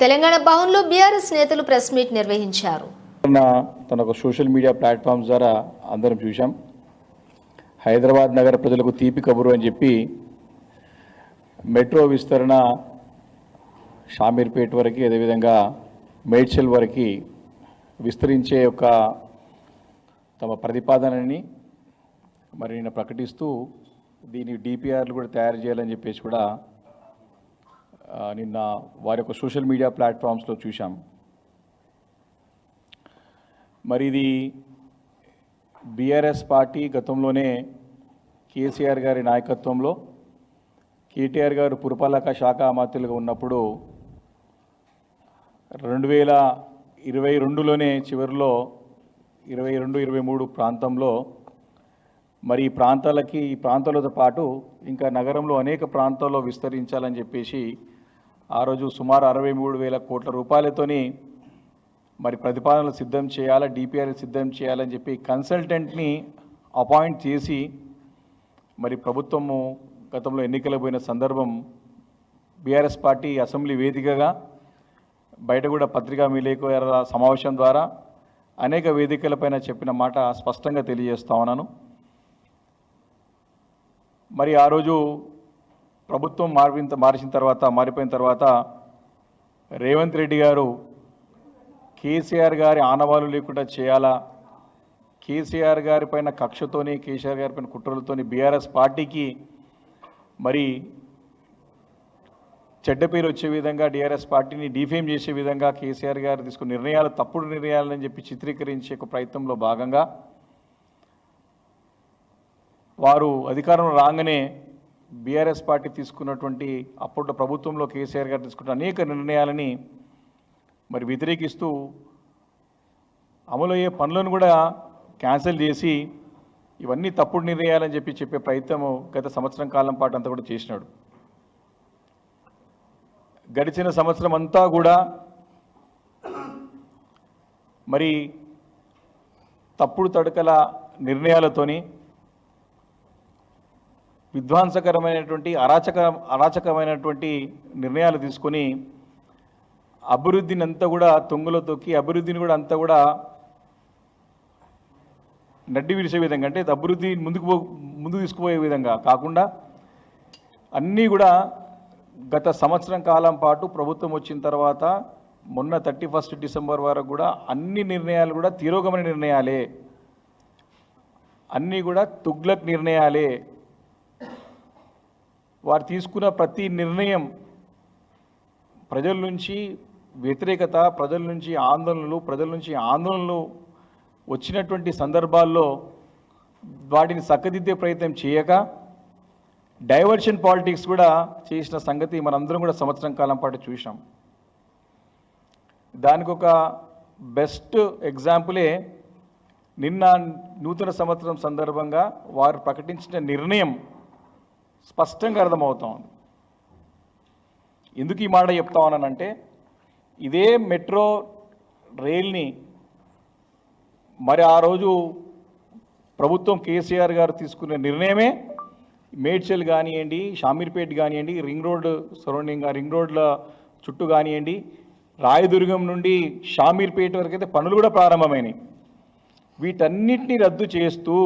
తెలంగాణ భవన్లో బీఆర్ఎస్ నేతలు press meet నిర్వహించారు. తన ఒక సోషల్ మీడియా ప్లాట్ఫామ్స్ ద్వారా అందరం చూశాం. హైదరాబాద్ నగర ప్రజలకు తీపి కబురు అని చెప్పి మెట్రో విస్తరణ షామీర్పేట్ వరకు అదేవిధంగా మేడ్చల్ వరకు విస్తరించే ఒక తమ ప్రతిపాదనని మరి నేను ప్రకటిస్తూ దీని డిపిఆర్లు కూడా తయారు చేయాలని చెప్పేసి కూడా నిన్న వారి యొక్క సోషల్ మీడియా ప్లాట్ఫామ్స్లో చూశాం. మరి ఇది బీఆర్ఎస్ పార్టీ గతంలోనే కేసీఆర్ గారి నాయకత్వంలో కేటీఆర్ గారు పురపాలక శాఖ మంత్రులుగా ఉన్నప్పుడు రెండు వేల ఇరవై రెండులోనే చివరిలో ఇరవై రెండు ఇరవై మూడు ప్రాంతంలో మరి ఈ ప్రాంతాలకి ఈ ప్రాంతాలతో పాటు ఇంకా నగరంలో అనేక ప్రాంతాల్లో విస్తరించాలని చెప్పేసి ఆ రోజు సుమారు అరవై మూడు వేల కోట్ల రూపాయలతోని మరి ప్రతిపాదనలు సిద్ధం చేయాలా డిపిఆర్ సిద్ధం చేయాలని చెప్పి కన్సల్టెంట్ని అపాయింట్ చేసి మరి ప్రభుత్వము గతంలో ఎన్నికల పోయిన సందర్భం బీఆర్ఎస్ పార్టీ అసెంబ్లీ వేదికగా బయట కూడా పత్రికా విలేకరుల సమావేశం ద్వారా అనేక వేదికలపైన చెప్పిన మాట స్పష్టంగా తెలియజేస్తా ఉన్నాను. మరి ఆ రోజు ప్రభుత్వం మారిన మార్చిన తర్వాత మారిపోయిన తర్వాత రేవంత్ రెడ్డి గారు కేసీఆర్ గారి ఆనవాలు లేకుండా చేయాలా? కేసీఆర్ గారి పైన కక్షతోని కేసీఆర్ గారి పైన కుట్రలతోని బీఆర్ఎస్ పార్టీకి మరి చెడ్డ పేరు వచ్చే విధంగా డిఆర్ఎస్ పార్టీని డిఫేమ్ చేసే విధంగా కేసీఆర్ గారు తీసుకున్న నిర్ణయాలు తప్పుడు నిర్ణయాలని చెప్పి చిత్రీకరించే ఒక ప్రయత్నంలో భాగంగా వారు అధికారంలో రాగానే బీఆర్ఎస్ పార్టీ తీసుకున్నటువంటి అప్పట్లో ప్రభుత్వంలో కేసీఆర్ గారు తీసుకున్న అనేక నిర్ణయాలని మరి వ్యతిరేకిస్తూ అమలయ్యే పనులను కూడా క్యాన్సిల్ చేసి ఇవన్నీ తప్పుడు నిర్ణయాలని చెప్పి చెప్పే ప్రయత్నం గత సంవత్సరం కాలం పాటు అంతా కూడా చేసినాడు. గడిచిన సంవత్సరం అంతా కూడా మరి తప్పుడు తడకల నిర్ణయాలతోని విధ్వంసకరమైనటువంటి అరాచక అరాచకమైనటువంటి నిర్ణయాలు తీసుకొని అభివృద్ధిని అంతా కూడా తొంగులో తొక్కి అభివృద్ధిని కూడా అంతా కూడా నడ్డి విడిచే విధంగా అంటే అభివృద్ధి ముందుకు పో ముందుకు తీసుకుపోయే విధంగా కాకుండా అన్నీ కూడా గత సంవత్సరం కాలం పాటు ప్రభుత్వం వచ్చిన తర్వాత మొన్న థర్టీ ఫస్ట్ డిసెంబర్ వరకు కూడా అన్ని నిర్ణయాలు కూడా తిరోగమన నిర్ణయాలే. అన్నీ కూడా తుగ్లక్ నిర్ణయాలే. వారు తీసుకున్న ప్రతి నిర్ణయం ప్రజల నుంచి వ్యతిరేకత ప్రజల నుంచి ఆందోళనలు ప్రజల నుంచి ఆందోళనలు వచ్చినటువంటి సందర్భాల్లో వాటిని చక్కదిద్దే ప్రయత్నం చేయక డైవర్షన్ పాలిటిక్స్ కూడా చేసిన సంగతి మనందరం కూడా సంవత్సరం కాలం పాటు చూసాం దానికి ఒక బెస్ట్ ఎగ్జాంపులే నిన్న నూతన సంవత్సరం సందర్భంగా వారు ప్రకటించిన నిర్ణయం స్పష్టంగా అర్థమవుతా ఉంది. ఎందుకు ఈ మాట చెప్తా ఉన్నానంటే ఇదే మెట్రో రైల్ని మరి ఆ రోజు ప్రభుత్వం కేసీఆర్ గారు తీసుకున్న నిర్ణయమే మేడ్చల్ కానివ్వండి షామీర్పేట్ కానివ్వండి రింగ్ రోడ్ సరౌండింగ్ రింగ్ రోడ్ల చుట్టూ కానివ్వండి రాయదుర్గం నుండి షామీర్పేట వరకు అయితే పనులు కూడా ప్రారంభమైనాయి. వీటన్నిటిని రద్దు చేస్తూ